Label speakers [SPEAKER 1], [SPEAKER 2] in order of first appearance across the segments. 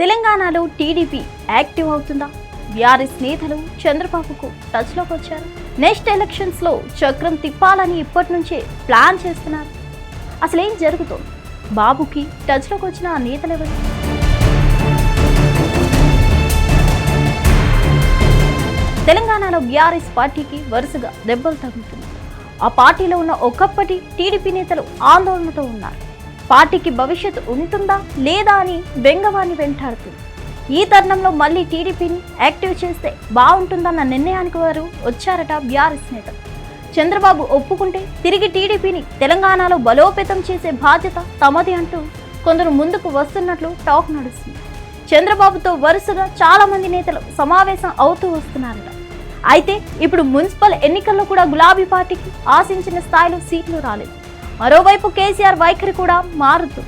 [SPEAKER 1] తెలంగాణలో TDP active అవుతుందా? BRS నేతలు చంద్రబాబుకు టచ్లోకి వచ్చారు. నెక్స్ట్ ఎలక్షన్స్లో చక్రం తిప్పాలని ఇప్పటి నుంచే ప్లాన్ చేస్తున్నారు. అసలేం జరుగుతోంది? బాబుకి టచ్లోకి వచ్చిన ఆ నేతలెవరు? తెలంగాణలో బీఆర్ఎస్ పార్టీకి వరుసగా దెబ్బలు తగులుతున్నాయి. ఆ పార్టీలో ఉన్న ఒకప్పటి టీడీపీ నేతలు ఆందోళనతో ఉన్నారు. పార్టీకి భవిష్యత్తు ఉంటుందా లేదా అని బెంగవాన్ని వెంటాడుతుంది. ఈ తరుణంలో మళ్ళీ టీడీపీని యాక్టివ్ చేస్తే బాగుంటుందన్న నిర్ణయానికి వారు వచ్చారట బీఆర్ఎస్ నేతలు చంద్రబాబు ఒప్పుకుంటే తిరిగి టీడీపీని తెలంగాణలో బలోపేతం చేసే బాధ్యత తమది అంటూ కొందరు ముందుకు వస్తున్నట్లు టాక్ నడుస్తుంది. చంద్రబాబుతో వరుసగా చాలా మంది నేతలు సమావేశం అవుతూ వస్తున్నారట. అయితే ఇప్పుడు మున్సిపల్ ఎన్నికల్లో కూడా గులాబీ పార్టీకి ఆశించిన స్థాయిలో సీట్లు రాలేదు. మరోవైపు కేసీఆర్ వైఖరి కూడా మారుతూ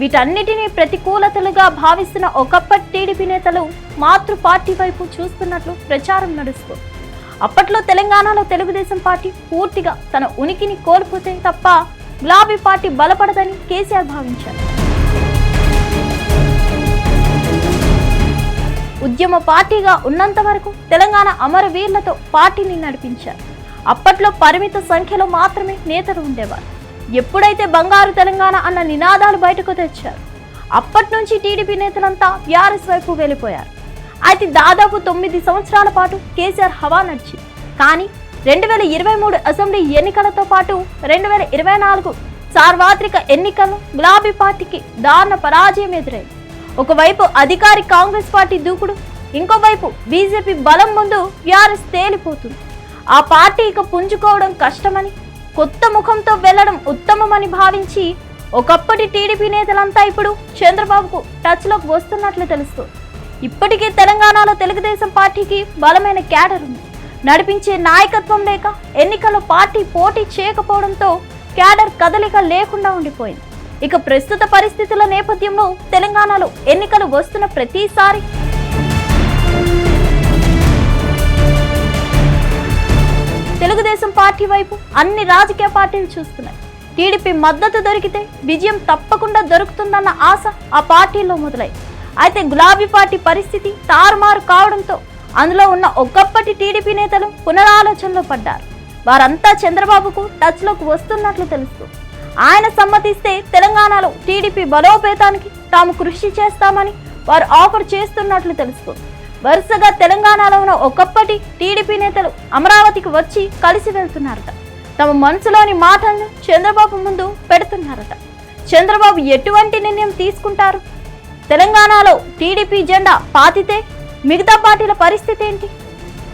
[SPEAKER 1] వీటన్నిటినీ ప్రతికూలతలుగా భావిస్తున్న ఒకప్పటి టీడీపీ నేతలు మాతృ పార్టీ వైపు చూస్తున్నట్లు ప్రచారం నడుస్తుంది. అప్పట్లో తెలంగాణలో తెలుగుదేశం పార్టీ పూర్తిగా తన ఉనికిని కోల్పోతే తప్ప గులాబీ పార్టీ బలపడదని కేసీఆర్ భావించారు. ఉద్యమ పార్టీగా ఉన్నంత వరకు తెలంగాణ అమరవీరులతో పార్టీని నడిపించారు. అప్పట్లో పరిమిత సంఖ్యలో మాత్రమే నేతలు ఉండేవారు. ఎప్పుడైతే బంగారు తెలంగాణ అన్న నినాదాలు బయటకు తెచ్చారు అప్పటి నుంచి టీడీపీ నేతలంతా బీఆర్ఎస్ వైపు వెళ్ళిపోయారు. అయితే దాదాపు తొమ్మిది సంవత్సరాల పాటు కేసీఆర్ హవా నడిచింది కానీ రెండు వేల ఇరవై మూడు అసెంబ్లీ ఎన్నికలతో పాటు రెండు వేల ఇరవై నాలుగు సార్వత్రిక ఎన్నికలు గులాబీ పార్టీకి దారుణ పరాజయం ఎదురైంది. ఒకవైపు అధికారి కాంగ్రెస్ పార్టీ దూకుడు ఇంకోవైపు బీజేపీ బలం ముందు బీఆర్ఎస్ తేలిపోతుంది. ఆ పార్టీ ఇక పుంజుకోవడం కష్టమని కొత్త ముఖంతో వెళ్ళడం ఉత్తమమని భావించి ఒకప్పటి టీడీపీ నేతలంతా ఇప్పుడు చంద్రబాబుకు టచ్లోకి వస్తున్నట్లు తెలుస్తుంది. ఇప్పటికే తెలంగాణలో తెలుగుదేశం పార్టీకి బలమైన క్యాడర్ ఉంది. నడిపించే నాయకత్వం లేక ఎన్నికల్లో పార్టీ పోటీ చేయకపోవడంతో క్యాడర్ కదలిక లేకుండా ఉండిపోయింది. ఇక ప్రస్తుత పరిస్థితుల నేపథ్యంలో తెలంగాణలో ఎన్నికలు వస్తున్న ప్రతిసారి తెలుగుదేశం పార్టీ వైపు అన్ని రాజకీయ పార్టీలు చూస్తున్నాయి. టీడీపీ మద్దతు దొరికితే విజయం తప్పకుండా దొరుకుతుందన్న ఆశ ఆ పార్టీలో మొదలై. అయితే గులాబీ పార్టీ పరిస్థితి తారుమారు కావడంతో అందులో ఉన్న ఒకప్పటి టీడీపీ నేతలు పునరాలోచనలో పడ్డారు. వారంతా చంద్రబాబుకు టచ్లోకి వస్తున్నట్లు తెలుస్తూ ఆయన సమ్మతిస్తే తెలంగాణలో టీడీపీ బలోపేతానికి తాము కృషి చేస్తామని వారు ఆఫర్ చేస్తున్నట్లు తెలుస్తుంది వరుసగా తెలంగాణలో ఉన్న ఒకప్పటి టీడీపీ నేతలు అమరావతికి వచ్చి కలిసి వెళ్తున్నారట. తమ మనసులోని మాటలను చంద్రబాబు ముందు పెడుతున్నారట. చంద్రబాబు ఎటువంటి నిర్ణయం తీసుకుంటారు? తెలంగాణలో టీడీపీ జెండా పాతితే మిగతా పార్టీల పరిస్థితి ఏంటి?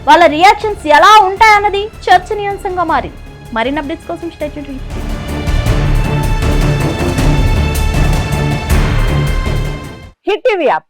[SPEAKER 1] వాళ్ళ రియాక్షన్స్ ఎలా ఉంటాయన్నది చర్చనీయాంశంగా మారింది. మరిన్ని అప్డేట్స్ కోసం స్టేట్
[SPEAKER 2] హిట్ టీవీ యాప్